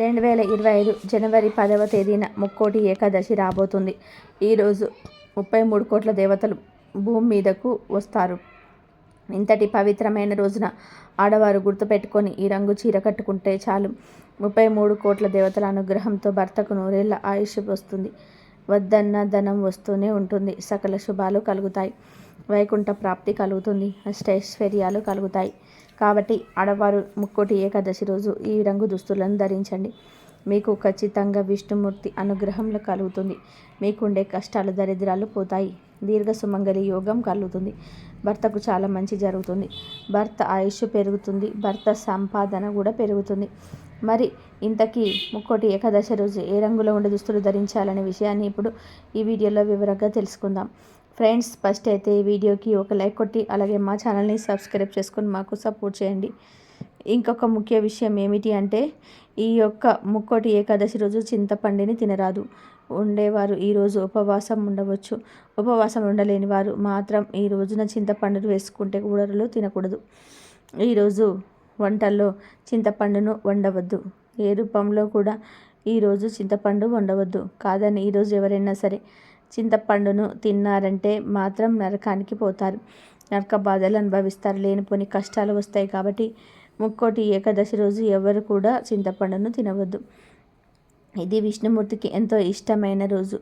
రెండు వేల ఇరవై ఐదు జనవరి పదవ తేదీన ముక్కోటి ఏకాదశి రాబోతుంది. ఈరోజు ముప్పై మూడు కోట్ల దేవతలు భూమి మీదకు వస్తారు. ఇంతటి పవిత్రమైన రోజున ఆడవారు గుర్తుపెట్టుకొని ఈ రంగు చీర కట్టుకుంటే చాలు. ముప్పై మూడు కోట్ల దేవతల అనుగ్రహంతో భర్తకు నూరేళ్ళ ఆయుష్ వస్తుంది. వద్దన్న ధనం వస్తూనే ఉంటుంది. సకల శుభాలు కలుగుతాయి. వైకుంఠ ప్రాప్తి కలుగుతుంది. అష్టైశ్వర్యాలు కలుగుతాయి. కాబట్టి ఆడవారు ముక్కోటి ఏకాదశి రోజు ఈ రంగు దుస్తులను ధరించండి. మీకు ఖచ్చితంగా విష్ణుమూర్తి అనుగ్రహంలో కలుగుతుంది. మీకుండే కష్టాలు దరిద్రాలు పోతాయి. దీర్ఘ సుమంగలి యోగం కలుగుతుంది. భర్తకు చాలా మంచి జరుగుతుంది. భర్త ఆయుష్ పెరుగుతుంది. భర్త సంపాదన కూడా పెరుగుతుంది. మరి ఇంతకీ ముక్కోటి ఏకాదశి రోజు ఏ రంగులో ఉండే దుస్తులు ధరించాలనే విషయాన్ని ఇప్పుడు ఈ వీడియోలో వివరంగా తెలుసుకుందాం. ఫ్రెండ్స్ ఫస్ట్ అయితే ఈ వీడియోకి ఒక లైక్ కొట్టి అలాగే మా ఛానల్ని సబ్స్క్రైబ్ చేసుకొని మాకు సపోర్ట్ చేయండి. ఇంకొక ముఖ్య విషయం ఏమిటి అంటే ఈ యొక్క ముక్కోటి ఏకాదశి రోజు చింతపండుని తినరాదు. ఉండేవారు ఈరోజు ఉపవాసం ఉండవచ్చు. ఉపవాసం ఉండలేని వారు మాత్రం ఈ రోజున చింతపండును వేసుకుంటే కూడలు తినకూడదు. ఈరోజు వంటల్లో చింతపండును వండవద్దు. ఏ రూపంలో కూడా ఈరోజు చింతపండు వండవద్దు. కాదని ఈరోజు ఎవరైనా సరే చింతపండును తిన్నారంటే మాత్రం నరకానికి పోతారు. నరక బాధలు అనుభవిస్తారు. లేనిపోని కష్టాలు వస్తాయి కాబట్టి ముక్కోటి ఏకాదశి రోజు ఎవరు కూడా చింతపండును తినవద్దు. ఇది విష్ణుమూర్తికి ఎంతో ఇష్టమైన రోజు.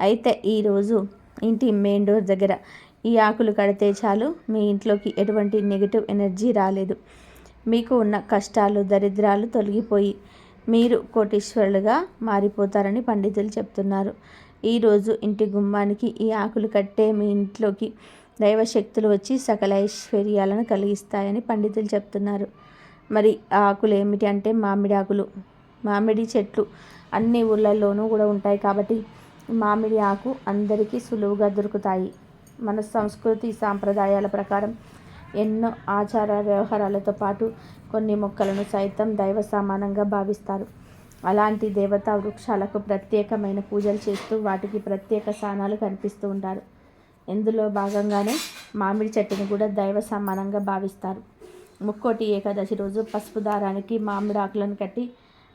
అయితే ఈరోజు ఇంటి మెయిన్ డోర్ దగ్గర ఈ ఆకులు కడితే చాలు మీ ఇంట్లోకి ఎటువంటి నెగిటివ్ ఎనర్జీ రాలేదు. మీకు ఉన్న కష్టాలు దరిద్రాలు తొలగిపోయి మీరు కోటీశ్వరులుగా మారిపోతారని పండితులు చెప్తున్నారు. ఈరోజు ఇంటి గుమ్మానికి ఈ ఆకులు కట్టే మీ ఇంట్లోకి దైవశక్తులు వచ్చి సకల ఐశ్వర్యాలను కలిగిస్తాయని పండితులు చెప్తున్నారు. మరి ఆ ఆకులు ఏమిటి అంటే మామిడి ఆకులు. మామిడి చెట్లు అన్ని ఊళ్ళల్లోనూ కూడా ఉంటాయి కాబట్టి మామిడి ఆకు అందరికీ సులువుగా దొరుకుతాయి. మన సంస్కృతి సాంప్రదాయాల ప్రకారం ఎన్నో ఆచార వ్యవహారాలతో పాటు కొన్ని మొక్కలను సైతం దైవ సమానంగా భావిస్తారు. అలాంటి దేవతా వృక్షాలకు ప్రత్యేకమైన పూజలు చేస్తూ వాటికి ప్రత్యేక స్థానాలు కనిపిస్తూ ఉంటారు. ఇందులో భాగంగానే మామిడి చెట్టును కూడా దైవ సమానంగా భావిస్తారు. ముక్కోటి ఏకాదశి రోజు పసుపు దారానికి మామిడి ఆకులను కట్టి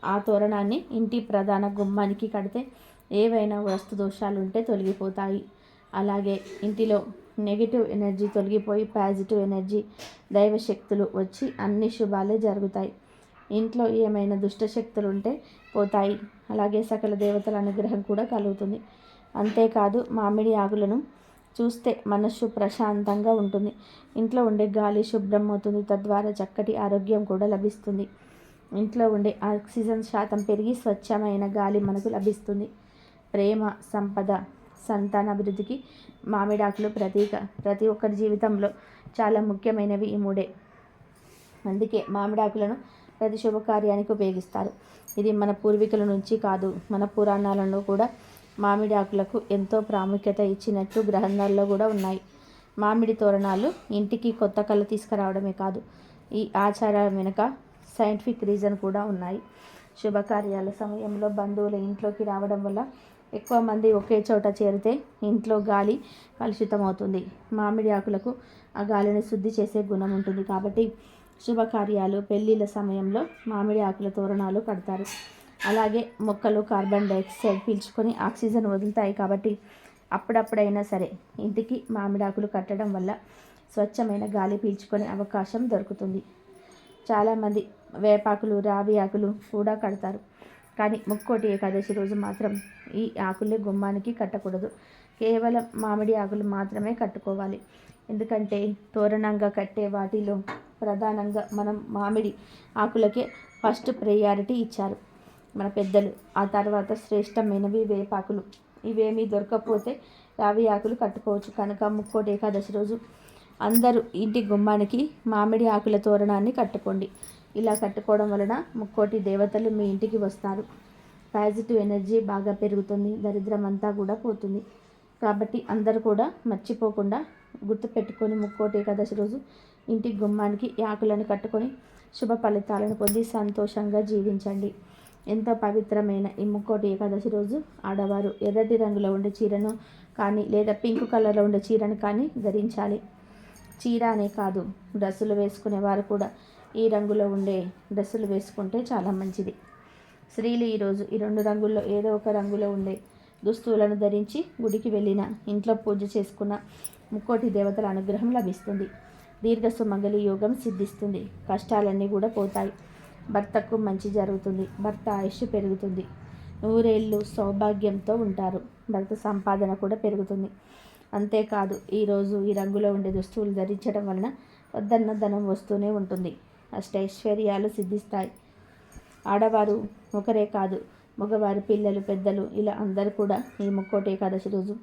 ఆ తోరణాన్ని ఇంటి ప్రధాన గుమ్మానికి కడితే ఏవైనా వస్తు దోషాలు ఉంటే తొలగిపోతాయి. అలాగే ఇంటిలో నెగిటివ్ ఎనర్జీ తొలగిపోయి పాజిటివ్ ఎనర్జీ దైవశక్తులు వచ్చి అన్ని శుభాలే జరుగుతాయి. ఇంట్లో ఏమైనా దుష్టశక్తులు ఉంటే పోతాయి. అలాగే సకల దేవతల అనుగ్రహం కూడా కలుగుతుంది. అంతేకాదు మామిడి ఆకులను చూస్తే మనస్సు ప్రశాంతంగా ఉంటుంది. ఇంట్లో ఉండే గాలి శుభ్రం అవుతుంది. తద్వారా చక్కటి ఆరోగ్యం కూడా లభిస్తుంది. ఇంట్లో ఉండే ఆక్సిజన్ శాతం పెరిగి స్వచ్ఛమైన గాలి మనకు లభిస్తుంది. ప్రేమ సంపద సంతాన అభివృద్ధికి మామిడాకులు ప్రతీక ప్రతి ఒక్కరి జీవితంలో చాలా ముఖ్యమైనవి ఈ మూడే. అందుకే మామిడాకులను ప్రతి శుభకార్యానికి ఉపయోగిస్తారు. ఇది మన పూర్వీకుల నుంచి కాదు మన పురాణాలలో కూడా మామిడి ఆకులకు ఎంతో ప్రాముఖ్యత ఇచ్చినట్టు గ్రంథాల్లో కూడా ఉన్నాయి. మామిడి తోరణాలు ఇంటికి కొత్త కళ తీసుకురావడమే కాదు ఈ ఆచారాల వెనుక సైంటిఫిక్ రీజన్ కూడా ఉన్నాయి. శుభకార్యాల సమయంలో బంధువుల ఇంట్లోకి రావడం వల్ల ఎక్కువ మంది ఒకే చోట చేరితే ఇంట్లో గాలి కలుషితం అవుతుంది మామిడి ఆకులకు ఆ గాలిని శుద్ధి చేసే గుణం ఉంటుంది కాబట్టి శుభకార్యాలు పెళ్ళిళ్ళ సమయంలో మామిడి ఆకుల తోరణాలు కడతారు. అలాగే మొక్కలు కార్బన్ డైఆక్సైడ్ పీల్చుకొని ఆక్సిజన్ వదులుతాయి కాబట్టి అప్పుడప్పుడైనా సరే ఇంటికి మామిడాకులు కట్టడం వల్ల స్వచ్ఛమైన గాలి పీల్చుకునే అవకాశం దొరుకుతుంది. చాలామంది వేపాకులు రావి ఆకులు కూడా కడతారు. కానీ ముక్కోటి ఏకాదశి రోజు మాత్రం ఈ ఆకులే గుమ్మానికి కట్టకూడదు. కేవలం మామిడి ఆకులు మాత్రమే కట్టుకోవాలి. ఎందుకంటే తోరణంగా కట్టే వాటిలో ప్రధానంగా మనం మామిడి ఆకులకే ఫస్ట్ ప్రయారిటీ ఇచ్చారు. మన పెద్దలు ఆ తర్వాత శ్రేష్టమైనవి వేపాకులు. ఇవేమీ దొరకకపోతే రావి ఆకులు కట్టుకోవచ్చు. కనుక ముక్కోటి ఏకాదశి రోజు అందరూ ఇంటి గుమ్మానికి మామిడి ఆకుల తోరణాన్ని కట్టుకోండి. ఇలా కట్టుకోవడం వలన ముక్కోటి దేవతలు మీ ఇంటికి వస్తారు. పాజిటివ్ ఎనర్జీ బాగా పెరుగుతుంది. దరిద్రం అంతా కూడా పోతుంది. కాబట్టి అందరూ కూడా మర్చిపోకుండా గుర్తుపెట్టుకొని ముక్కోటి ఏకాదశి రోజు ఇంటి గుమ్మానికి ఆకులను కట్టుకొని శుభ ఫలితాలను పొంది సంతోషంగా జీవించండి. ఎంతో పవిత్రమైన ఈ ముక్కోటి ఏకాదశి రోజు. ఆడవారు ఎర్రటి రంగులో ఉండే చీరను కానీ లేదా పింక్ కలర్లో ఉండే చీరను కానీ ధరించాలి. చీర అనే కాదు డ్రెస్సులు వేసుకునే వారు కూడా ఈ రంగులో ఉండే డ్రెస్సులు వేసుకుంటే చాలా మంచిది. స్త్రీలు ఈరోజు ఈ రెండు రంగుల్లో ఏదో ఒక రంగులో ఉండే దుస్తువులను ధరించి గుడికి వెళ్ళిన ఇంట్లో పూజ చేసుకున్న ముక్కోటి దేవతల అనుగ్రహం లభిస్తుంది. దీర్ఘ సుమంగళి యోగం సిద్ధిస్తుంది. కష్టాలన్నీ కూడా పోతాయి. భర్తకు మంచి జరుగుతుంది. భర్త ఆయుష్ పెరుగుతుంది. నూరేళ్ళు సౌభాగ్యంతో ఉంటారు. భర్త సంపాదన కూడా పెరుగుతుంది. అంతేకాదు ఈరోజు ఈ రంగులో ఉండే దుస్తువులు ధరించడం వలన వద్దన్న ధనం వస్తూనే ఉంటుంది. అష్టైశ్వర్యాలు సిద్ధిస్తాయి. ఆడవారు ఒకరే కాదు మగవారు పిల్లలు పెద్దలు ఇలా అందరూ కూడా ఈ ముక్కోటి ఏకాదశి రోజు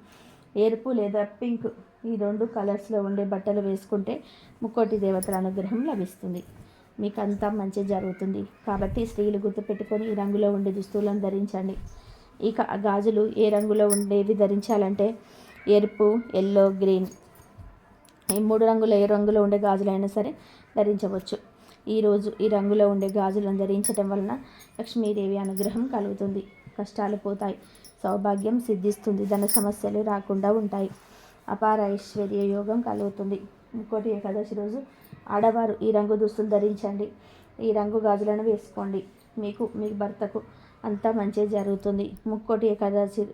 ఎరుపు లేదా పింక్ ఈ రెండు కలర్స్లో ఉండే బట్టలు వేసుకుంటే ముక్కోటి దేవతల అనుగ్రహం లభిస్తుంది. మీకు అంతా మంచి జరుగుతుంది. కాబట్టి స్త్రీలు గుర్తుపెట్టుకొని ఈ రంగులో ఉండే దుస్తువులను ధరించండి. ఇక గాజులు ఏ రంగులో ఉండేవి ధరించాలంటే ఎరుపు ఎల్లో గ్రీన్ ఈ మూడు రంగులు ఏ రంగులో ఉండే గాజులైనా సరే ధరించవచ్చు. ఈరోజు ఈ రంగులో ఉండే గాజులను ధరించడం వలన లక్ష్మీదేవి అనుగ్రహం కలుగుతుంది. కష్టాలు పోతాయి. సౌభాగ్యం సిద్ధిస్తుంది. ధన సమస్యలు రాకుండా ఉంటాయి. అపార ఐశ్వర్య యోగం కలుగుతుంది. ఇంకోటి ఏకాదశి రోజు ఆడవారు ఈ రంగు దుస్తులు ధరించండి. ఈ రంగు గాజులను వేసుకోండి. మీకు మీ భర్తకు అంతా మంచి జరుగుతుంది. ముక్కోటి ఏకాదశి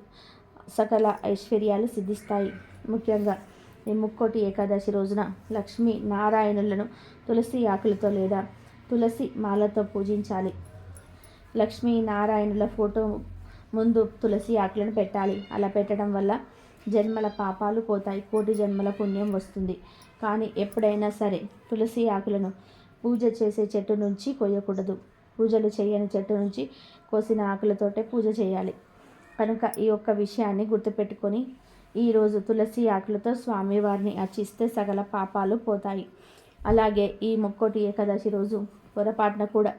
సకల ఐశ్వర్యాలు సిద్ధిస్తాయి. ముఖ్యంగా ఈ ముక్కోటి ఏకాదశి రోజున లక్ష్మీ నారాయణులను తులసి ఆకులతో లేదా తులసి మాలతో పూజించాలి. లక్ష్మీ నారాయణుల ఫోటో ముందు తులసి ఆకులను పెట్టాలి. అలా పెట్టడం వల్ల జన్మల పాపాలు పోతాయి. కోటి జన్మల పుణ్యం వస్తుంది. కానీ ఎప్పుడైనా సరే తులసి ఆకులను పూజ చేసే చెట్టు నుంచి కొయ్యకూడదు పూజలు చేయని చెట్టు నుంచి కోసిన ఆకులతోటే పూజ చేయాలి. కనుక ఈ యొక్క విషయాన్ని గుర్తుపెట్టుకొని ఈరోజు తులసి ఆకులతో స్వామివారిని అర్చిస్తే సకల పాపాలు పోతాయి. అలాగే ఈ ముక్కోటి ఏకాదశి రోజు పొరపాటున కూడా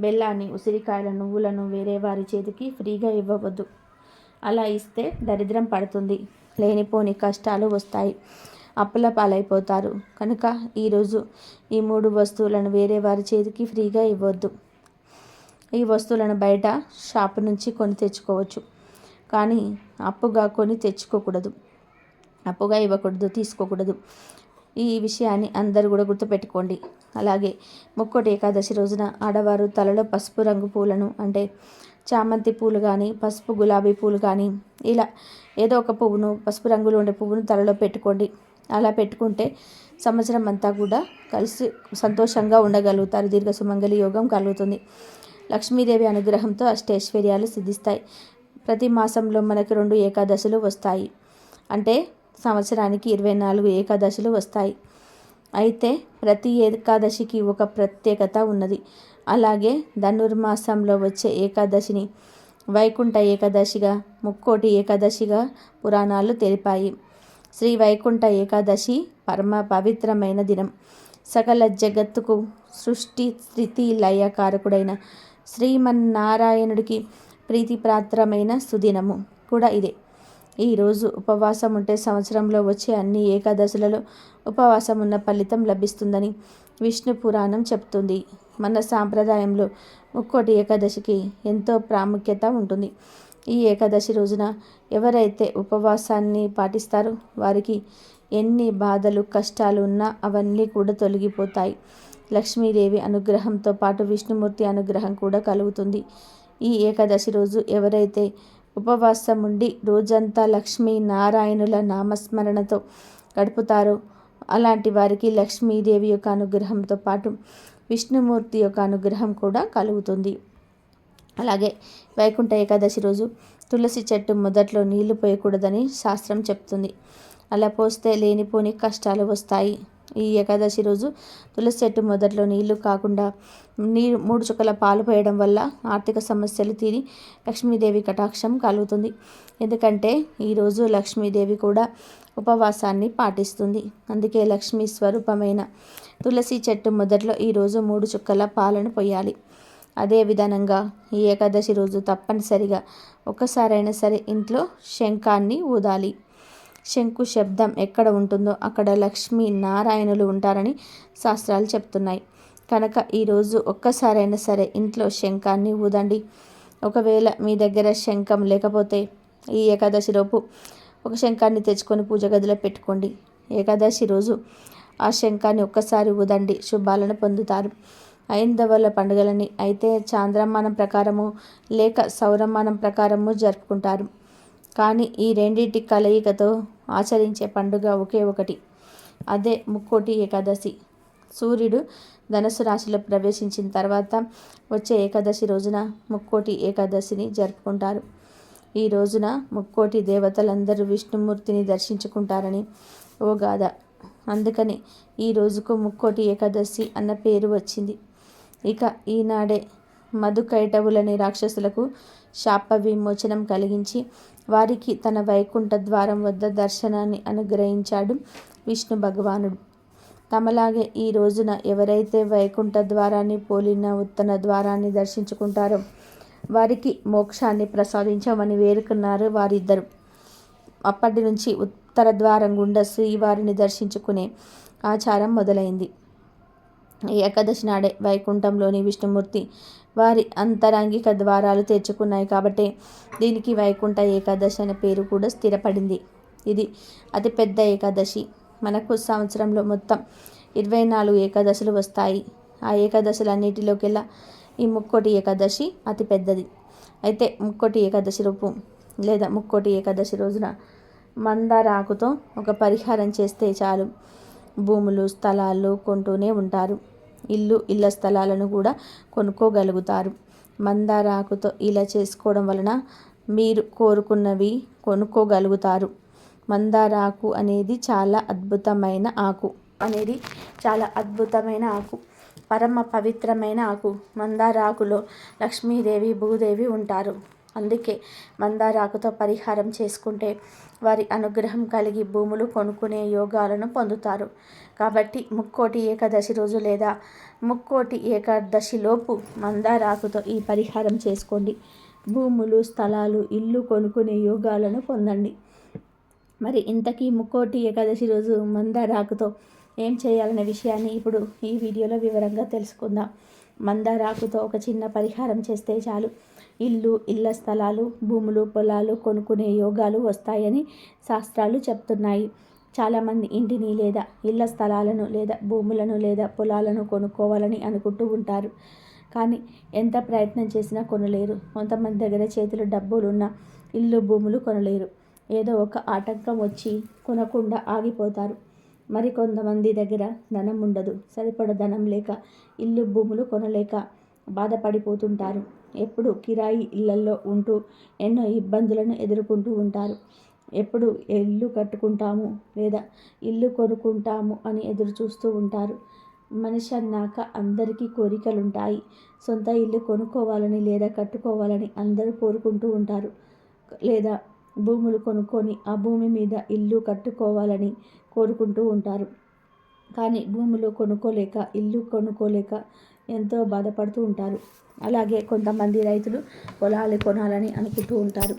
బెల్లాన్ని ఉసిరికాయల నువ్వులను వేరే వారి చేతికి ఫ్రీగా ఇవ్వవద్దు. అలా ఇస్తే దరిద్రం పడుతుంది. లేనిపోని కష్టాలు వస్తాయి. అప్పుల పాలైపోతారు. కనుక ఈరోజు ఈ మూడు వస్తువులను వేరే వారి చేతికి ఫ్రీగా ఇవ్వద్దు. ఈ వస్తువులను బయట షాపు నుంచి కొని తెచ్చుకోవచ్చు. కానీ అప్పుగా కొని తెచ్చుకోకూడదు. అప్పుగా ఇవ్వకూడదు తీసుకోకూడదు. ఈ విషయాన్ని అందరూ కూడా గుర్తుపెట్టుకోండి. అలాగే ముక్కోటి ఏకాదశి రోజున ఆడవారు తలలో పసుపు రంగు పూలను అంటే చామంతి పూలు కానీ పసుపు గులాబీ పూలు కానీ ఇలా ఏదో ఒక పువ్వును పసుపు రంగులో ఉండే పువ్వును తలలో పెట్టుకోండి. అలా పెట్టుకుంటే సంవత్సరం అంతా కూడా కలిసి సంతోషంగా ఉండగలుగుతారు. దీర్ఘ సుమంగళి యోగం కలుగుతుంది. లక్ష్మీదేవి అనుగ్రహంతో అష్టైశ్వర్యాలు సిద్ధిస్తాయి. ప్రతి మాసంలో మనకు రెండు ఏకాదశులు వస్తాయి. అంటే సంవత్సరానికి ఇరవై నాలుగు ఏకాదశులు వస్తాయి. అయితే ప్రతి ఏకాదశికి ఒక ప్రత్యేకత ఉన్నది. అలాగే ధనుర్మాసంలో వచ్చే ఏకాదశిని వైకుంఠ ఏకాదశిగా ముక్కోటి ఏకాదశిగా పురాణాలు తెలిపాయి. శ్రీ వైకుంఠ ఏకాదశి పరమ పవిత్రమైన దినం. సకల జగత్తుకు సృష్టి స్థితి లయకారకుడైన శ్రీమన్నారాయణుడికి ప్రీతిప్రాత్రమైన సుదినము కూడా ఇదే. ఈరోజు ఉపవాసం ఉంటే సంవత్సరంలో వచ్చే అన్ని ఏకాదశులలో ఉపవాసం ఉన్న ఫలితం లభిస్తుందని విష్ణు పురాణం చెప్తుంది. మన సాంప్రదాయంలో ముక్కోటి ఏకాదశికి ఎంతో ప్రాముఖ్యత ఉంటుంది. ఈ ఏకాదశి రోజున ఎవరైతే ఉపవాసాన్ని పాటిస్తారో వారికి ఎన్ని బాధలు కష్టాలు ఉన్నా అవన్నీ కూడా తొలగిపోతాయి. లక్ష్మీదేవి అనుగ్రహంతో పాటు విష్ణుమూర్తి అనుగ్రహం కూడా కలుగుతుంది. ఈ ఏకాదశి రోజు ఎవరైతే ఉపవాసం ఉండి రోజంతా లక్ష్మీ నారాయణుల నామస్మరణతో గడుపుతారో. అలాంటి వారికి లక్ష్మీదేవి యొక్క అనుగ్రహంతో పాటు విష్ణుమూర్తి యొక్క అనుగ్రహం కూడా కలుగుతుంది. అలాగే వైకుంఠ ఏకాదశి రోజు తులసి చెట్టు మొదట్లో నీళ్ళు పోయకూడదని శాస్త్రం చెప్తుంది. అలా పోస్తే లేనిపోని కష్టాలు వస్తాయి. ఈ ఏకాదశి రోజు తులసి చెట్టు మొదట్లో నీళ్ళు కాకుండా నీరు మూడు చుక్కల పాలు పోయడం వల్ల ఆర్థిక సమస్యలు తీరి లక్ష్మీదేవి కటాక్షం కలుగుతుంది. ఎందుకంటే ఈరోజు లక్ష్మీదేవి కూడా ఉపవాసాన్ని పాటిస్తుంది. అందుకే లక్ష్మీ స్వరూపమైన తులసి చెట్టు మొదట్లో ఈరోజు మూడు చుక్కల పాలను పోయాలి. అదే విధానంగా ఈ ఏకాదశి రోజు తప్పనిసరిగా ఒక్కసారైనా సరే ఇంట్లో శంఖాన్ని ఊదాలి. శంకు శబ్దం ఎక్కడ ఉంటుందో అక్కడ లక్ష్మీ నారాయణులు ఉంటారని శాస్త్రాలు చెప్తున్నాయి. కనుక ఈరోజు ఒక్కసారైనా సరే ఇంట్లో శంఖాన్ని ఊదండి. ఒకవేళ మీ దగ్గర శంఖం లేకపోతే ఈ ఏకాదశి లోపు ఒక శంఖాన్ని తెచ్చుకొని పూజ గదిలో పెట్టుకోండి. ఏకాదశి రోజు ఆ శంఖాన్ని ఒక్కసారి ఊదండి. శుభాలను పొందుతారు. ఐందవల పండుగలని అయితే చాంద్రమానం ప్రకారము లేక సౌరమానం ప్రకారము జరుపుకుంటారు. కానీ ఈ రెండింటి కలయికతో ఆచరించే పండుగ ఒకే ఒకటి. అదే ముక్కోటి ఏకాదశి. సూర్యుడు ధనుసు రాశిలో ప్రవేశించిన తర్వాత వచ్చే ఏకాదశి రోజున ముక్కోటి ఏకాదశిని జరుపుకుంటారు. ఈ రోజున ముక్కోటి దేవతలందరూ విష్ణుమూర్తిని దర్శించుకుంటారని ఓ గాథ. అందుకని ఈ రోజుకు ముక్కోటి ఏకాదశి అన్న పేరు వచ్చింది. ఇక ఈనాడే మధుకైటవులని రాక్షసులకు శాప విమోచనం కలిగించి వారికి తన వైకుంఠ ద్వారం వద్ద దర్శనాన్ని అనుగ్రహించాడు విష్ణు భగవానుడు. తమలాగే ఈ రోజున ఎవరైతే వైకుంఠ ద్వారాన్ని పోలిన ఉత్తన ద్వారాన్ని దర్శించుకుంటారో వారికి మోక్షాన్ని ప్రసాదించమని వేరుకున్నారు వారిద్దరు. అప్పటి నుంచి ఉత్తర ద్వారం గుండా శ్రీవారిని దర్శించుకునే ఆచారం మొదలైంది. ఏకాదశి నాడే వైకుంఠంలోని విష్ణుమూర్తి వారి అంతరంగిక ద్వారాలు తెచ్చుకున్నాయి కాబట్టి దీనికి వైకుంఠ ఏకాదశి అనే పేరు కూడా స్థిరపడింది. ఇది అతిపెద్ద ఏకాదశి. మనకు సంవత్సరంలో మొత్తం ఇరవై నాలుగు ఏకాదశులు వస్తాయి. ఆ ఏకాదశులన్నిటిలోకెల్లా ఈ ముక్కోటి ఏకాదశి అతిపెద్దది అయితే ముక్కోటి ఏకాదశి రూపు లేదా ముక్కోటి ఏకాదశి రోజున మందార ఆకుతో ఒక పరిహారం చేస్తే చాలు. భూములు స్థలాలు కొంటూనే ఉంటారు. ఇల్లు ఇళ్ళ స్థలాలను కూడా కొనుక్కోగలుగుతారు. మందార ఆకుతో ఇలా చేసుకోవడం వలన మీరు కోరుకున్నవి కొనుక్కోగలుగుతారు. మందార ఆకు అనేది చాలా అద్భుతమైన ఆకు అనేది చాలా అద్భుతమైన ఆకు. పరమ పవిత్రమైన ఆకు. మందార ఆకులో లక్ష్మీదేవి భూదేవి ఉంటారు. అందుకే మందార ఆకుతో పరిహారం చేసుకుంటే వారి అనుగ్రహం కలిగి భూములు కొనుక్కునే యోగాలను పొందుతారు. కాబట్టి ముక్కోటి ఏకాదశి రోజు లేదా ముక్కోటి ఏకాదశిలోపు మందారాకుతో ఈ పరిహారం చేసుకోండి. భూములు స్థలాలు ఇల్లు కొనుక్కునే యోగాలను పొందండి. మరి ఇంతకీ ముక్కోటి ఏకాదశి రోజు మందారాకుతో ఏం చేయాలనే విషయాన్ని ఇప్పుడు ఈ వీడియోలో వివరంగా తెలుసుకుందాం. మందారాకుతో ఒక చిన్న పరిహారం చేస్తే చాలు. ఇల్లు ఇళ్ళ స్థలాలు భూములు పొలాలు కొనుక్కునే యోగాలు వస్తాయని శాస్త్రాలు చెప్తున్నాయి. చాలామంది ఇంటిని లేదా ఇళ్ళ స్థలాలను లేదా భూములను లేదా పొలాలను కొనుక్కోవాలని అనుకుంటూ ఉంటారు. కానీ ఎంత ప్రయత్నం చేసినా కొనలేరు. కొంతమంది దగ్గర చేతులు డబ్బులున్న ఇల్లు భూములు కొనలేరు. ఏదో ఒక ఆటంకం వచ్చి కొనకుండా ఆగిపోతారు. మరి కొంతమంది దగ్గర ధనం ఉండదు. సరిపడ ధనం లేక ఇల్లు భూములు కొనలేక బాధపడిపోతుంటారు. ఎప్పుడు కిరాయి ఇళ్ళల్లో ఉంటూ ఎన్నో ఇబ్బందులను ఎదుర్కొంటూ ఉంటారు. ఎప్పుడు ఇల్లు కట్టుకుంటాము లేదా ఇల్లు కొనుక్కుంటాము అని ఎదురు చూస్తూ ఉంటారు. మనిషి అన్నాక అందరికీ కోరికలు ఉంటాయి సొంత ఇల్లు కొనుక్కోవాలని లేదా కట్టుకోవాలని అందరూ కోరుకుంటూ ఉంటారు. లేదా భూములు కొనుక్కొని ఆ భూమి మీద ఇల్లు కట్టుకోవాలని కోరుకుంటూ ఉంటారు. కానీ భూములు కొనుక్కోలేక ఇల్లు కొనుక్కోలేక ఎంతో బాధపడుతూ ఉంటారు. అలాగే కొంతమంది రైతులు పొలాలు కొనాలని అనుకుంటూ ఉంటారు.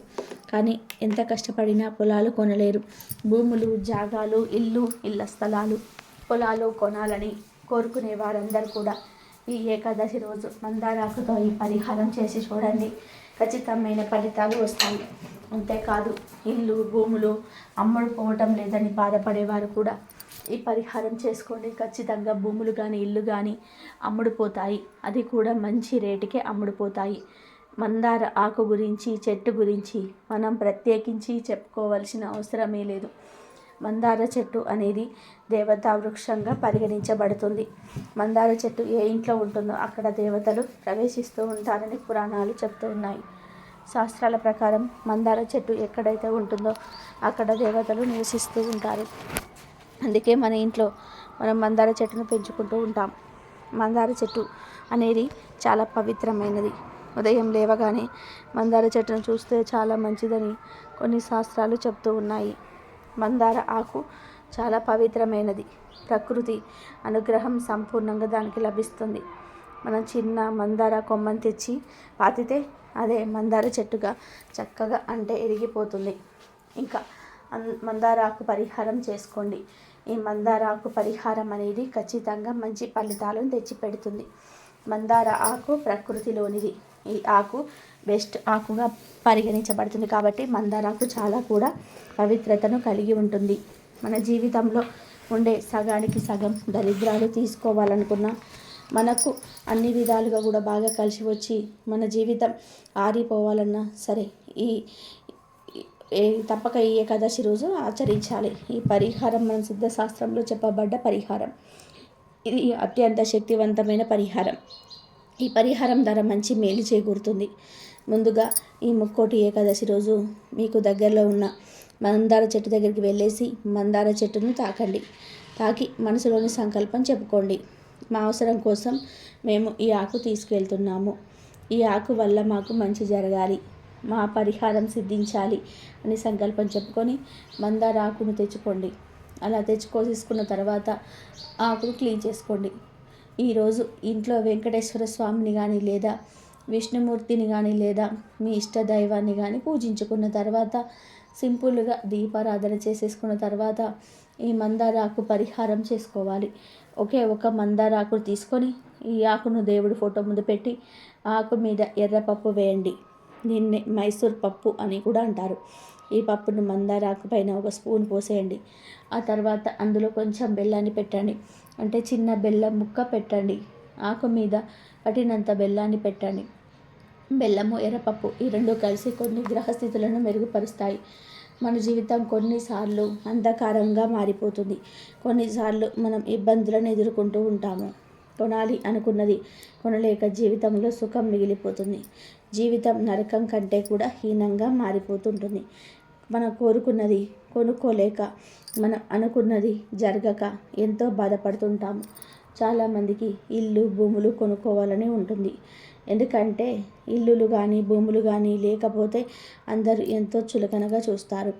కానీ ఎంత కష్టపడినా పొలాలు కొనలేరు. భూములు జాగాలు ఇల్లు ఇళ్ళ స్థలాలు పొలాలు కొనాలని కోరుకునే వారందరూ కూడా ఈ ఏకాదశి రోజు మందారాకుతో ఈ పరిహారం చేసి చూడండి. ఖచ్చితమైన ఫలితాలు వస్తాయి. అంతేకాదు ఇల్లు భూములు అమ్ముడు పోవటం లేదని బాధపడేవారు కూడా. ఈ పరిహారం చేసుకోండి. ఖచ్చితంగా భూములు కానీ ఇల్లు కానీ అమ్ముడుపోతాయి. అది కూడా మంచి రేటుకే అమ్ముడుపోతాయి. మందార ఆకు గురించి చెట్టు గురించి మనం ప్రత్యేకించి చెప్పుకోవాల్సిన అవసరమే లేదు. మందార చెట్టు అనేది దేవతా వృక్షంగా పరిగణించబడుతుంది. మందార చెట్టు ఏ ఇంట్లో ఉంటుందో అక్కడ దేవతలు ప్రవేశిస్తూ ఉంటారని పురాణాలు చెప్తూ ఉన్నాయి. శాస్త్రాల ప్రకారం మందార చెట్టు ఎక్కడైతే ఉంటుందో అక్కడ దేవతలు నివసిస్తూ ఉంటారు. అందుకే మన ఇంట్లో మనం మందార చెట్టును పెంచుకుంటూ ఉంటాం. మందార చెట్టు అనేది చాలా పవిత్రమైనది. ఉదయం లేవగానే మందార చెట్టును చూస్తే చాలా మంచిదని కొన్ని శాస్త్రాలు చెప్తూ ఉన్నాయి. మందార ఆకు చాలా పవిత్రమైనది. ప్రకృతి అనుగ్రహం సంపూర్ణంగా దానికి లభిస్తుంది. మనం చిన్న మందార కొమ్మని తెచ్చి పాతితే అదే మందార చెట్టుగా చక్కగా అంటే ఎరిగిపోతుంది. ఇంకా మందార ఆకు పరిహారం చేసుకోండి. ఈ మందార ఆకు పరిహారం అనేది ఖచ్చితంగా మంచి ఫలితాలను తెచ్చిపెడుతుంది. మందార ఆకు ప్రకృతిలోనిది. ఈ ఆకు బెస్ట్ ఆకుగా పరిగణించబడుతుంది కాబట్టి మందారాకు చాలా కూడా పవిత్రతను కలిగి ఉంటుంది. మన జీవితంలో ఉండే సగానికి సగం దరిద్రాలు తీసుకోవాలనుకున్న మనకు అన్ని విధాలుగా కూడా బాగా కలిసి వచ్చి మన జీవితం ఆరిపోవాలన్నా సరే ఈ తప్పక ఈ ఏకాదశి రోజు ఆచరించాలి. ఈ పరిహారం మన సిద్ధశాస్త్రంలో చెప్పబడ్డ పరిహారం. ఇది అత్యంత శక్తివంతమైన పరిహారం. ఈ పరిహారం ద్వారా మంచి మేలు చేకూరుతుంది. ముందుగా ఈ ముక్కోటి ఏకాదశి రోజు మీకు దగ్గరలో ఉన్న మందార చెట్టు దగ్గరికి వెళ్ళేసి మందార చెట్టును తాకండి. తాకి మనసులోని సంకల్పం చెప్పుకోండి. మా అవసరం కోసం మేము ఈ ఆకు తీసుకెళ్తున్నాము. ఈ ఆకు వల్ల మాకు మంచి జరగాలి. మా పరిహారం సిద్ధించాలి అని సంకల్పం చెప్పుకొని మందార ఆకును తెచ్చుకోండి. అలా తెచ్చుకో తీసుకున్న తర్వాత ఆకును క్లీన్ చేసుకోండి. ఈరోజు ఇంట్లో వెంకటేశ్వర స్వామిని కానీ లేదా విష్ణుమూర్తిని కానీ లేదా మీ ఇష్ట దైవాన్ని కానీ పూజించుకున్న తర్వాత సింపుల్గా దీపారాధన చేసేసుకున్న తర్వాత ఈ మందారాకు పరిహారం చేసుకోవాలి. ఒకే ఒక మందారాకు తీసుకొని ఈ ఆకును దేవుడి ఫోటో ముందు పెట్టి ఆకు మీద ఎర్రపప్పు వేయండి. దీన్ని మైసూర్ పప్పు అని కూడా అంటారు. ఈ పప్పును మందారాకు పైన ఒక స్పూన్ పోసేయండి. ఆ తర్వాత అందులో కొంచెం బెల్లాన్ని పెట్టండి. అంటే చిన్న బెల్లం ముక్క పెట్టండి. ఆకు మీద పట్టినంత బెల్లాన్ని పెట్టండి. బెల్లము ఎర్రపప్పు ఈ రెండు కలిసి కొన్ని గ్రహస్థితులను మెరుగుపరుస్తాయి. మన జీవితం కొన్నిసార్లు అంధకారంగా మారిపోతుంది. కొన్నిసార్లు మనం ఇబ్బందులను ఎదుర్కొంటూ ఉంటాము. కొనాలి అనుకున్నది కొనలేక జీవితంలో సుఖం మిగిలిపోతుంది. జీవితం నరకం కంటే కూడా హీనంగా మారిపోతుంటుంది. మనం కోరుకున్నది కొనుక్కోలేక మనం అనుకున్నది జరగక ఎంతో బాధపడుతుంటాము చాలామందికి ఇల్లు భూములు కొనుక్కోవాలని ఉంటుంది. ఎందుకంటే ఇల్లులు కానీ భూములు కానీ లేకపోతే అందరూ ఎంతో చులకనగా చూస్తారు.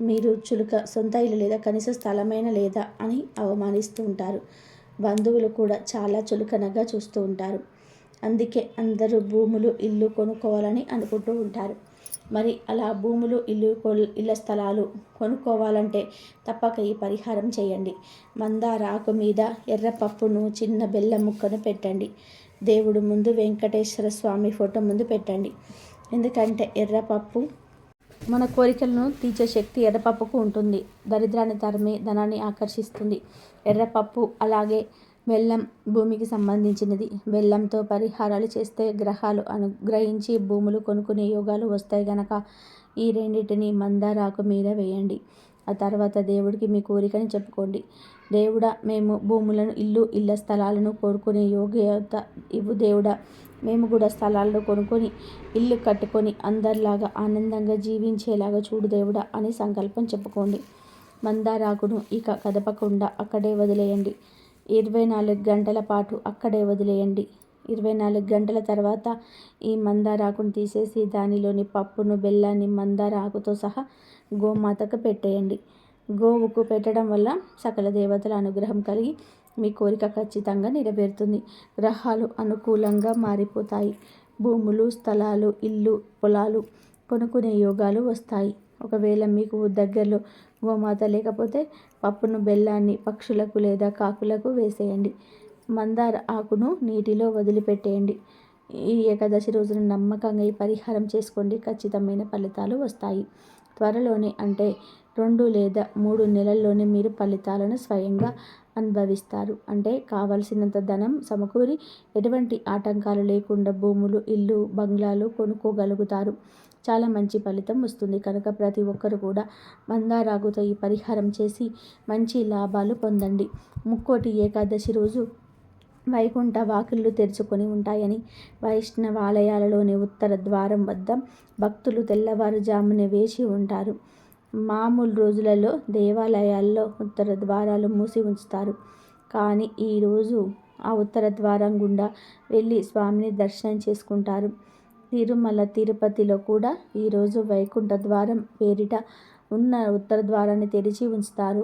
మీరు చులక సొంత ఇల్లు లేదా కనీస స్థలమైన లేదా అని అవమానిస్తూ ఉంటారు. బంధువులు కూడా చాలా చులకనగా చూస్తూ ఉంటారు. అందుకే అందరూ భూములు ఇల్లు కొనుక్కోవాలని అనుకుంటూ ఉంటారు. మరి అలా భూములు ఇల్లు ఇళ్ళ స్థలాలు కొనుక్కోవాలంటే తప్పక ఈ పరిహారం చేయండి. మందారాకు మీద ఎర్రపప్పును చిన్న బెల్లం ముక్కను పెట్టండి. దేవుడు ముందు వెంకటేశ్వర స్వామి ఫోటో ముందు పెట్టండి. ఎందుకంటే ఎర్రపప్పు మన కోరికలను తీర్చే శక్తి ఎర్రపప్పుకు ఉంటుంది. దరిద్రాన్ని తరిమి ధనాన్ని ఆకర్షిస్తుంది. ఎర్రపప్పు అలాగే బెల్లం భూమికి సంబంధించినది. బెల్లంతో పరిహారాలు చేస్తే గ్రహాలు అనుగ్రహించి భూములు కొనుక్కునే యోగాలు వస్తాయి గనక ఈ రెండింటిని మందారాకు మీద వేయండి. ఆ తర్వాత దేవుడికి మీ కోరికని చెప్పుకోండి. దేవుడా మేము భూములను ఇల్లు ఇళ్ళ స్థలాలను కోరుకునే యోగ్యత ఇవ్వు దేవుడా. మేము కూడా స్థలాలను కొనుక్కొని ఇల్లు కట్టుకొని అందరిలాగా ఆనందంగా జీవించేలాగా చూడు దేవుడా అని సంకల్పం చెప్పుకోండి. మందారాకును ఇక కదపకుండా అక్కడే వదిలేయండి. ఇరవై నాలుగు గంటల పాటు అక్కడే వదిలేయండి. ఇరవై నాలుగు గంటల తర్వాత ఈ మందారాకును తీసేసి దానిలోని పప్పును బెల్లాన్ని మందార ఆకుతో సహా గోమాతకు పెట్టేయండి. గోవుకు పెట్టడం వల్ల సకల దేవతల అనుగ్రహం కలిగి మీ కోరిక ఖచ్చితంగా నెరవేరుతుంది. గ్రహాలు అనుకూలంగా మారిపోతాయి. భూములు స్థలాలు ఇల్లు పొలాలు కొనుక్కునే యోగాలు వస్తాయి. ఒకవేళ మీకు దగ్గరలో గోమాత లేకపోతే పప్పును బెల్లాన్ని పక్షులకు లేదా కాకులకు వేసేయండి. మందార ఆకును నీటిలో వదిలిపెట్టేయండి. ఈ ఏకాదశి రోజున నమ్మకంగా ఈ పరిహారం చేసుకోండి. ఖచ్చితమైన ఫలితాలు వస్తాయి. త్వరలోనే అంటే రెండు లేదా మూడు నెలల్లోనే మీరు ఫలితాలను స్వయంగా అనుభవిస్తారు. అంటే కావలసినంత ధనం సమకూరి ఎటువంటి ఆటంకాలు లేకుండా భూములు ఇల్లు బంగ్లాలు కొనుక్కోగలుగుతారు. చాలా మంచి ఫలితం వస్తుంది. కనుక ప్రతి ఒక్కరు కూడా మందారాగుతో ఈ పరిహారం చేసి మంచి లాభాలు పొందండి. ముక్కోటి ఏకాదశి రోజు వైకుంఠ వాకిళ్ళు తెరుచుకొని ఉంటాయని వైష్ణవాలయాలలోని ఉత్తర ద్వారం వద్ద భక్తులు తెల్లవారుజామున వేచి ఉంటారు. మామూలు రోజులలో దేవాలయాల్లో ఉత్తర ద్వారాలు మూసి ఉంచుతారు. కానీ ఈరోజు ఆ ఉత్తర ద్వారం గుండా వెళ్ళి స్వామిని దర్శనం చేసుకుంటారు. తిరుమల తిరుపతిలో కూడా ఈరోజు వైకుంఠ ద్వారం పేరిట ఉన్న ఉత్తర ద్వారాన్ని తెరిచి ఉంచుతారు.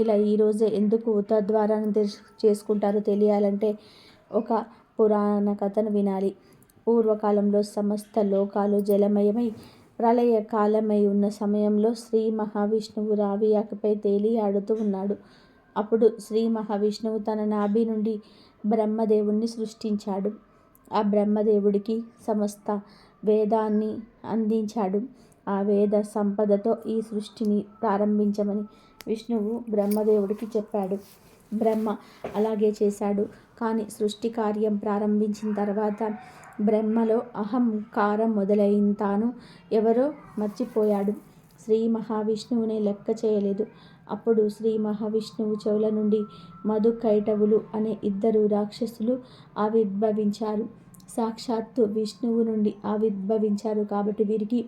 ఇలా ఈరోజే ఎందుకు ఉత్తర ద్వారాన్ని తెరి చేసుకుంటారో తెలియాలంటే ఒక పురాణ కథను వినాలి. పూర్వకాలంలో సమస్త లోకాలు జలమయమై ప్రళయ కాలమై ఉన్న సమయంలో శ్రీ మహావిష్ణువు రావి ఆకపై తేలి ఆడుతూ ఉన్నాడు. అప్పుడు శ్రీ మహావిష్ణువు తన నాభి నుండి బ్రహ్మదేవుణ్ణి సృష్టించాడు. ఆ బ్రహ్మదేవుడికి సమస్త వేదాన్ని అందించాడు. ఆ వేద సంపదతో ఈ సృష్టిని ప్రారంభించమని విష్ణువు బ్రహ్మదేవుడికి చెప్పాడు. బ్రహ్మ అలాగే చేశాడు. కానీ సృష్టి కార్యం ప్రారంభించిన తర్వాత బ్రహ్మలో అహంకారం మొదలైన తాను ఎవరో మర్చిపోయాడు. శ్రీ మహావిష్ణువుని లెక్క చేయలేదు. అప్పుడు శ్రీ మహావిష్ణువు చెవుల నుండి మధు కైటవులు అనే ఇద్దరు రాక్షసులు ఆవిర్భవించారు. సాక్షాత్తు విష్ణువు నుండి ఆవిర్భవించారు కాబట్టి వీరికి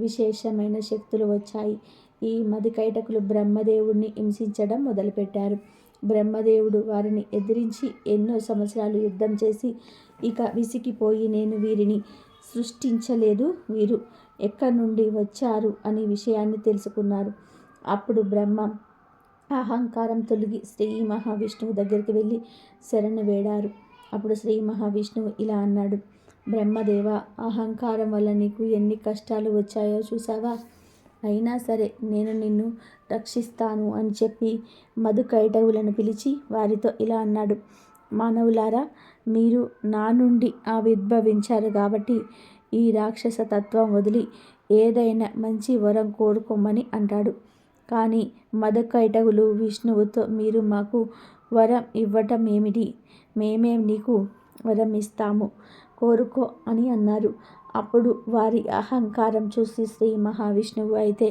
విశేషమైన శక్తులు వచ్చాయి. ఈ మధుకైటకులు బ్రహ్మదేవుడిని హింసించడం మొదలుపెట్టారు. బ్రహ్మదేవుడు వారిని ఎదిరించి ఎన్నో సంవత్సరాలు యుద్ధం చేసి ఇక విసిగిపోయి నేను వీరిని సృష్టించలేదు వీరు ఎక్కడి నుండి వచ్చారు అనే విషయాన్ని తెలుసుకున్నారు. అప్పుడు బ్రహ్మ అహంకారం తొలగి శ్రీ మహావిష్ణువు దగ్గరికి వెళ్ళి శరణు వేడారు. అప్పుడు శ్రీ మహావిష్ణువు ఇలా అన్నాడు బ్రహ్మదేవ అహంకారం వల్ల నీకు ఎన్ని కష్టాలు వచ్చాయో చూసావా అయినా సరే నేను నిన్ను రక్షిస్తాను అని చెప్పి మధుకైటవులను పిలిచి వారితో ఇలా అన్నాడు మానవులారా మీరు నా నుండి ఆవిర్భవించారు కాబట్టి ఈ రాక్షస తత్వం వదిలి ఏదైనా మంచి వరం కోరుకోమని అంటాడు. కానీ మదకైటగులు విష్ణువుతో మీరు మాకు వరం ఇవ్వటం ఏమిటి మేమే నీకు వరం ఇస్తాము కోరుకో అని అన్నారు. అప్పుడు వారి అహంకారం చూసి శ్రీ మహావిష్ణువు అయితే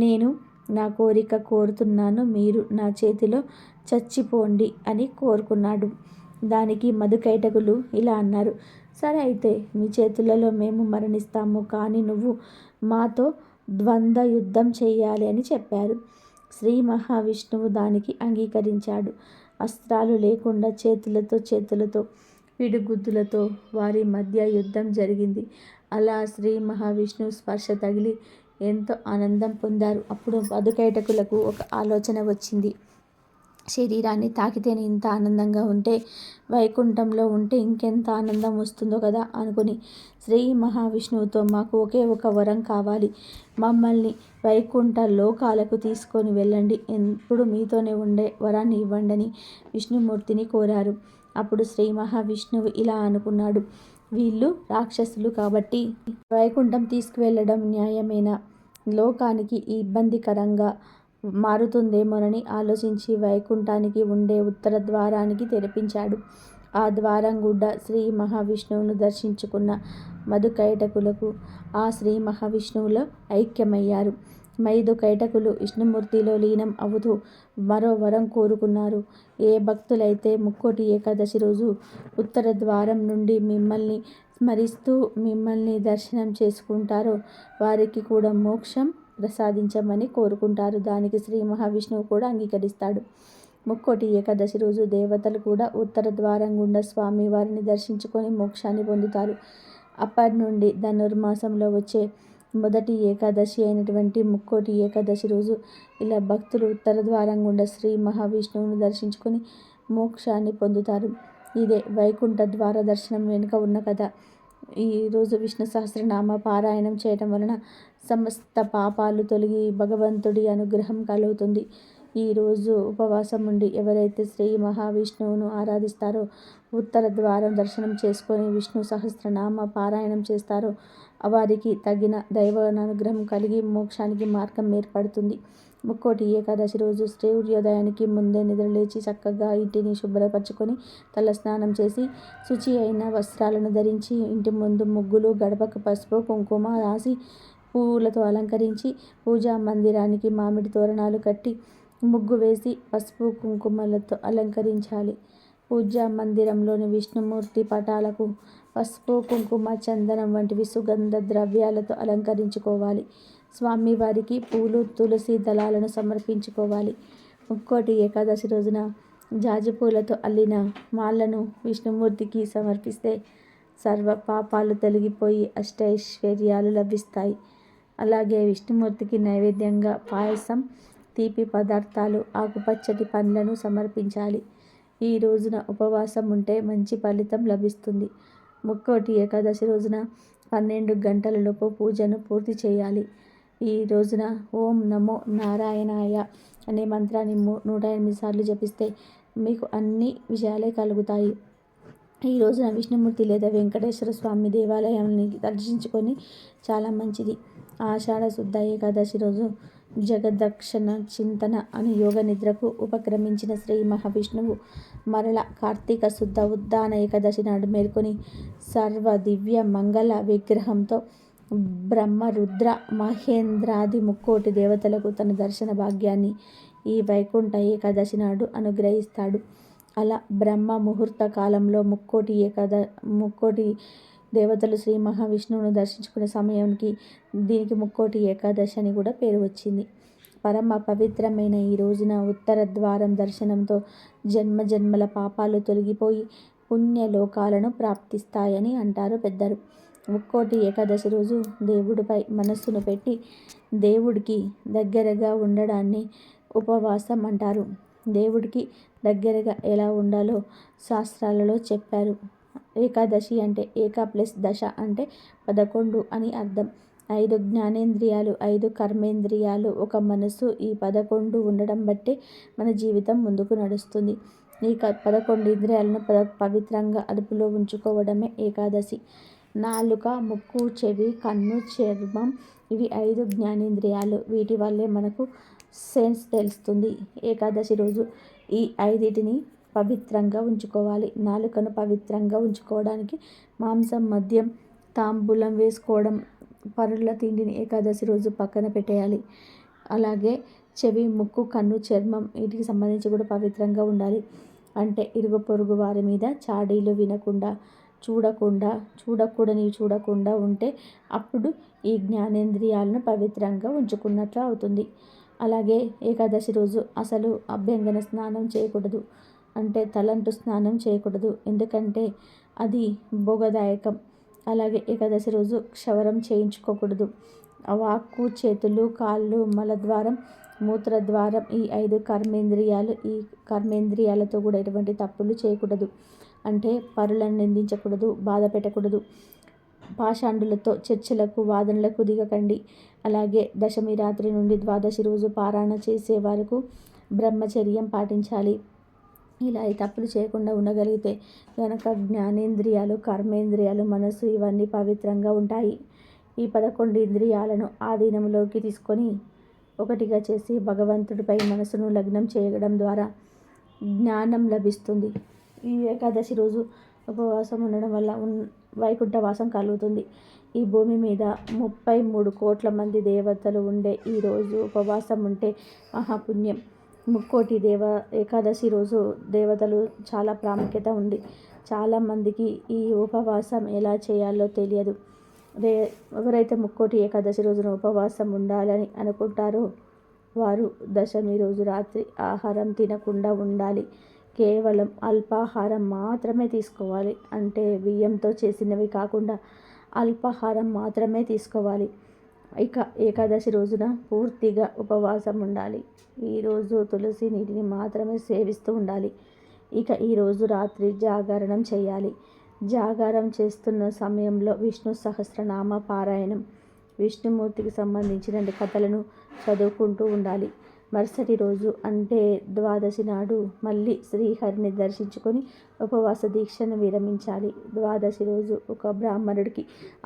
నేను నా కోరిక కోరుతున్నాను మీరు నా చేతిలో చచ్చిపోండి అని కోరుకున్నాడు. దానికి మధుకైటకులు ఇలా అన్నారు. సరే అయితే మీ చేతులలో మేము మరణిస్తాము కానీ నువ్వు మాతో ద్వంద్వ యుద్ధం చేయాలి అని చెప్పారు. శ్రీ మహావిష్ణువు దానికి అంగీకరించాడు. అస్త్రాలు లేకుండా చేతులతో చేతులతో పిడిగుద్దులతో వారి మధ్య యుద్ధం జరిగింది. అలా శ్రీ మహావిష్ణువు స్పర్శ తగిలి ఎంతో ఆనందం పొందారు. అప్పుడు మధుకైటకులకు ఒక ఆలోచన వచ్చింది. శరీరాన్ని తాకితేనే ఇంత ఆనందంగా ఉంటే వైకుంఠంలో ఉంటే ఇంకెంత ఆనందం వస్తుందో కదా అనుకుని శ్రీ మహావిష్ణువుతో మాకు ఒకే ఒక వరం కావాలి. మమ్మల్ని వైకుంఠ లోకాలకు తీసుకొని వెళ్ళండి. ఎప్పుడు మీతోనే ఉండే వరాన్ని ఇవ్వండి విష్ణుమూర్తిని కోరారు. అప్పుడు శ్రీ మహావిష్ణువు ఇలా అనుకున్నాడు. వీళ్ళు రాక్షసులు కాబట్టి వైకుంఠం తీసుకువెళ్ళడం న్యాయమేనా? లోకానికి ఇబ్బందికరంగా మారుతుందేమోనని ఆలోచించి వైకుంఠానికి ఉండే ఉత్తర ద్వారానికి తెరిపించాడు. ఆ ద్వారం గుడ్డ శ్రీ మహావిష్ణువును దర్శించుకున్న మధుకైటకులకు ఆ శ్రీ మహావిష్ణువులో ఐక్యమయ్యారు. మైదు కైటకులు విష్ణుమూర్తిలో లీనం అవుతూ మరో వరం కోరుకున్నారు. ఏ భక్తులైతే ముక్కోటి ఏకాదశి రోజు ఉత్తర ద్వారం నుండి మిమ్మల్ని స్మరిస్తూ మిమ్మల్ని దర్శనం చేసుకుంటారో వారికి కూడా మోక్షం ప్రసాదించమని కోరుకుంటారు. దానికి శ్రీ మహావిష్ణువు కూడా అంగీకరిస్తాడు. ముక్కోటి ఏకాదశి రోజు దేవతలు కూడా ఉత్తర ద్వారం గుండా స్వామి వారిని దర్శించుకొని మోక్షాన్ని పొందుతారు. అప్పటి నుండి ధనుర్మాసంలో వచ్చే మొదటి ఏకాదశి అయినటువంటి ముక్కోటి ఏకాదశి రోజు ఇలా భక్తులు ఉత్తర ద్వారం గుండా శ్రీ మహావిష్ణువును దర్శించుకొని మోక్షాన్ని పొందుతారు. ఇదే వైకుంఠ ద్వార దర్శనం వెనుక ఉన్న కథ. ఈరోజు విష్ణు సహస్రనామ పారాయణం చేయటం వలన సమస్త పాపాలు తొలగి భగవంతుడి అనుగ్రహం కలుగుతుంది. ఈరోజు ఉపవాసం ఉండి ఎవరైతే శ్రీ మహావిష్ణువును ఆరాధిస్తారో ఉత్తర ద్వారం దర్శనం చేసుకొని విష్ణు సహస్రనామ పారాయణం చేస్తారో వారికి తగిన దైవ అనుగ్రహం కలిగి మోక్షానికి మార్గం ఏర్పడుతుంది. ముక్కోటి ఏకాదశి రోజు సూర్యోదయానికి ముందే నిద్రలేచి చక్కగా ఇంటిని శుభ్రపరచుకొని తల స్నానం చేసి శుచి అయిన వస్త్రాలను ధరించి ఇంటి ముందు ముగ్గులు గడపకు పసుపు కుంకుమ రాసి పువ్వులతో అలంకరించి పూజా మందిరానికి మామిడి తోరణాలు కట్టి ముగ్గు వేసి పసుపు కుంకుమలతో అలంకరించాలి. పూజా మందిరంలోని విష్ణుమూర్తి పటాలకు పసుపు కుంకుమ చందనం వంటివి సుగంధ ద్రవ్యాలతో అలంకరించుకోవాలి. స్వామివారికి పూలు తులసి దళాలను సమర్పించుకోవాలి. ముక్కోటి ఏకాదశి రోజున జాజి పూలతో అల్లిన మాలను విష్ణుమూర్తికి సమర్పిస్తే సర్వ పాపాలు తొలగిపోయి అష్టైశ్వర్యాలు లభిస్తాయి. అలాగే విష్ణుమూర్తికి నైవేద్యంగా పాయసం తీపి పదార్థాలు ఆకుపచ్చటి పండ్లను సమర్పించాలి. ఈ రోజున ఉపవాసం ఉంటే మంచి ఫలితం లభిస్తుంది. ముక్కోటి ఏకాదశి రోజున పన్నెండు గంటలలోపు పూజను పూర్తి చేయాలి. ఈ రోజున ఓం నమో నారాయణాయ అనే మంత్రాన్ని నూట ఎనిమిది సార్లు జపిస్తే మీకు అన్ని విజయాలే కలుగుతాయి. ఈ రోజున విష్ణుమూర్తి లేదా వెంకటేశ్వర స్వామి దేవాలయాన్ని దర్శించుకొని చాలా మంచిది. ఆషాఢ శుద్ధ ఏకాదశి రోజు జగదక్షణ చింతన అని యోగ నిద్రకు ఉపక్రమించిన శ్రీ మహావిష్ణువు మరల కార్తీక శుద్ధ ఉద్దాన ఏకాదశి నాడు మేల్కొని సర్వ దివ్య మంగళ విగ్రహంతో బ్రహ్మ రుద్ర మహేంద్రాది ముక్కోటి దేవతలకు తన దర్శన భాగ్యాన్ని ఈ వైకుంఠ ఏకాదశి నాడు అనుగ్రహిస్తాడు. అలా బ్రహ్మ ముహూర్త కాలంలో ముక్కోటి ఏకాద ముక్కోటి దేవతలు శ్రీ మహావిష్ణువును దర్శించుకునే సమయానికి దీనికి ముక్కోటి ఏకాదశి అని కూడా పేరు వచ్చింది. పరమ పవిత్రమైన ఈ రోజున ఉత్తర ద్వారం దర్శనంతో జన్మ జన్మల పాపాలు తొలగిపోయి పుణ్యలోకాలను ప్రాప్తిస్తాయని అంటారు పెద్దలు. ముక్కోటి ఏకాదశి రోజు దేవుడిపై మనస్సును పెట్టి దేవుడికి దగ్గరగా ఉండడాన్ని ఉపవాసం అంటారు. దేవుడికి దగ్గరగా ఎలా ఉండాలో శాస్త్రాలలో చెప్పారు. ఏకాదశి అంటే ఏక ప్లస్ దశ అంటే పదకొండు అని అర్థం. ఐదు జ్ఞానేంద్రియాలు ఐదు కర్మేంద్రియాలు ఒక మనసు ఈ పదకొండు ఉండడం బట్టే మన జీవితం ముందుకు నడుస్తుంది. ఈ క పదకొండు ఇంద్రియాలను పద పవిత్రంగా అదుపులో ఉంచుకోవడమే ఏకాదశి. నాలుక ముక్కు చెవి కన్ను చర్మం ఇవి ఐదు జ్ఞానేంద్రియాలు. వీటి వల్లే మనకు సెన్స్ తెలుస్తుంది. ఏకాదశి రోజు ఈ ఐదిటిని పవిత్రంగా ఉంచుకోవాలి. నాలుకను పవిత్రంగా ఉంచుకోవడానికి మాంసం మద్యం తాంబూలం వేసుకోవడం పరుల తిండిని ఏకాదశి రోజు పక్కన పెట్టేయాలి. అలాగే చెవి ముక్కు కన్ను చర్మం వీటికి సంబంధించి కూడా పవిత్రంగా ఉండాలి. అంటే ఇరుగు పొరుగు వారి మీద చాడీలు వినకుండా చూడకుండా చూడకూడని చూడకుండా ఉంటే అప్పుడు ఈ జ్ఞానేంద్రియాలను పవిత్రంగా ఉంచుకున్నట్లు అవుతుంది. అలాగే ఏకాదశి రోజు అసలు అభ్యంగన స్నానం చేయకూడదు అంటే తలంటు స్నానం చేయకూడదు. ఎందుకంటే అది భోగదాయకం. అలాగే ఏకాదశి రోజు క్షవరం చేయించుకోకూడదు. వాక్కు చేతులు కాళ్ళు మలద్వారం మూత్రద్వారం ఈ ఐదు కర్మేంద్రియాలు ఈ కర్మేంద్రియాలతో కూడా ఎటువంటి తప్పులు చేయకూడదు. అంటే పరులను నిందించకూడదు బాధ పెట్టకూడదు పాషాండులతో చర్చలకు వాదనలకు దిగకండి. అలాగే దశమి రాత్రి నుండి ద్వాదశి రోజు పారాయణ చేసే వరకు బ్రహ్మచర్యం పాటించాలి. ఇలా ఈ తప్పులు చేయకుండా ఉండగలిగితే కనుక జ్ఞానేంద్రియాలు కర్మేంద్రియాలు మనసు ఇవన్నీ పవిత్రంగా ఉంటాయి. ఈ పదకొండు ఇంద్రియాలను ఆధీనంలోకి తీసుకొని ఒకటిగా చేసి భగవంతుడిపై మనసును లగ్నం చేయడం ద్వారా జ్ఞానం లభిస్తుంది. ఈ ఏకాదశి రోజు ఉపవాసం ఉండడం వల్ల ఉన్ వైకుంఠవాసం కలుగుతుంది. ఈ భూమి మీద ముప్పై మూడు కోట్ల మంది దేవతలు ఉండే ఈరోజు ఉపవాసం ఉంటే మహాపుణ్యం. ముక్కోటి దేవ ఏకాదశి రోజు దేవతలు చాలా ప్రాముఖ్యత ఉంది. చాలామందికి ఈ ఉపవాసం ఎలా చేయాలో తెలియదు. రే ఎవరైతే ముక్కోటి ఏకాదశి రోజున ఉపవాసం ఉండాలని అనుకుంటారో వారు దశమి రోజు రాత్రి ఆహారం తినకుండా ఉండాలి. కేవలం అల్పాహారం మాత్రమే తీసుకోవాలి. అంటే బియ్యంతో చేసినవి కాకుండా అల్పాహారం మాత్రమే తీసుకోవాలి. ఇక ఏకాదశి రోజున పూర్తిగా ఉపవాసం ఉండాలి. ఈరోజు తులసి నీటిని మాత్రమే సేవిస్తూ ఉండాలి. ఇక ఈరోజు రాత్రి జాగరణం చేయాలి. జాగారం చేస్తున్న సమయంలో విష్ణు సహస్రనామ పారాయణం విష్ణుమూర్తికి సంబంధించిన కథలను చదువుకుంటూ ఉండాలి. మరుసటి రోజు అంటే ద్వాదశి నాడు మళ్ళీ శ్రీహరిని దర్శించుకొని ఉపవాస దీక్షను విరమించాలి. ద్వాదశి రోజు ఒక బ్రాహ్మణుడికి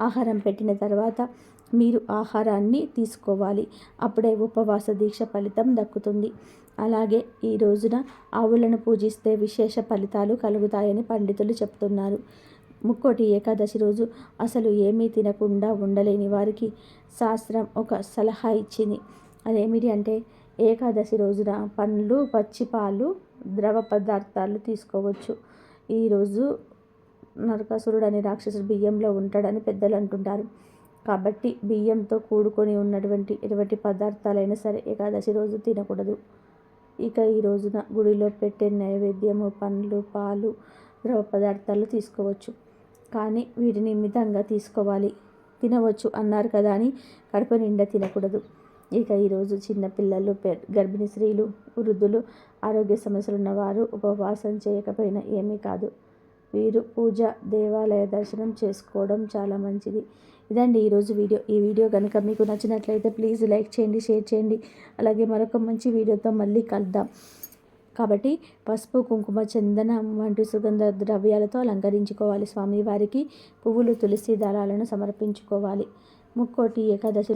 ఆహారం పెట్టిన తర్వాత మీరు ఆహారాన్ని తీసుకోవాలి. అప్పుడే ఉపవాస దీక్ష ఫలితం దక్కుతుంది. అలాగే ఈ రోజున ఆవులను పూజిస్తే విశేష ఫలితాలు కలుగుతాయని పండితులు చెప్తున్నారు. ముక్కోటి ఏకాదశి రోజు అసలు ఏమీ తినకుండా ఉండలేని వారికి శాస్త్రం ఒక సలహా ఇచ్చింది. అదేమిటి అంటే ఏకాదశి రోజున పండ్లు పచ్చిపాలు ద్రవ పదార్థాలు తీసుకోవచ్చు. ఈరోజు నరకాసురుడు అనే రాక్షసుడు బియ్యంలో ఉంటాడని పెద్దలు అంటుంటారు. కాబట్టి బియ్యంతో కూడుకొని ఉన్నటువంటి ఎటువంటి పదార్థాలైనా సరే ఏకాదశి రోజు తినకూడదు. ఇక ఈ రోజున గుడిలో పెట్టే నైవేద్యము పండ్లు పాలు ద్రవ పదార్థాలు తీసుకోవచ్చు. కానీ వీటిని మితంగా తీసుకోవాలి. తినవచ్చు అన్నారు కదా అని కడుపు నిండా తినకూడదు. ఇక ఈరోజు చిన్నపిల్లలు పె గర్భిణీ స్త్రీలు వృద్ధులు ఆరోగ్య సమస్యలు ఉన్నవారు ఉపవాసం చేయకపోయినా ఏమీ కాదు. వీరు పూజ దేవాలయ దర్శనం చేసుకోవడం చాలా మంచిది. ఇదండి ఈరోజు వీడియో. ఈ వీడియో కనుక మీకు నచ్చినట్లయితే ప్లీజ్ లైక్ చేయండి షేర్ చేయండి. అలాగే మరొక మంచి వీడియోతో మళ్ళీ కలుద్దాం. కాబట్టి పసుపు కుంకుమ చందనం వంటి సుగంధ ద్రవ్యాలతో అలంకరించుకోవాలి. స్వామివారికి పువ్వులు తులసి దళాలను సమర్పించుకోవాలి. ముక్కోటి ఏకాదశి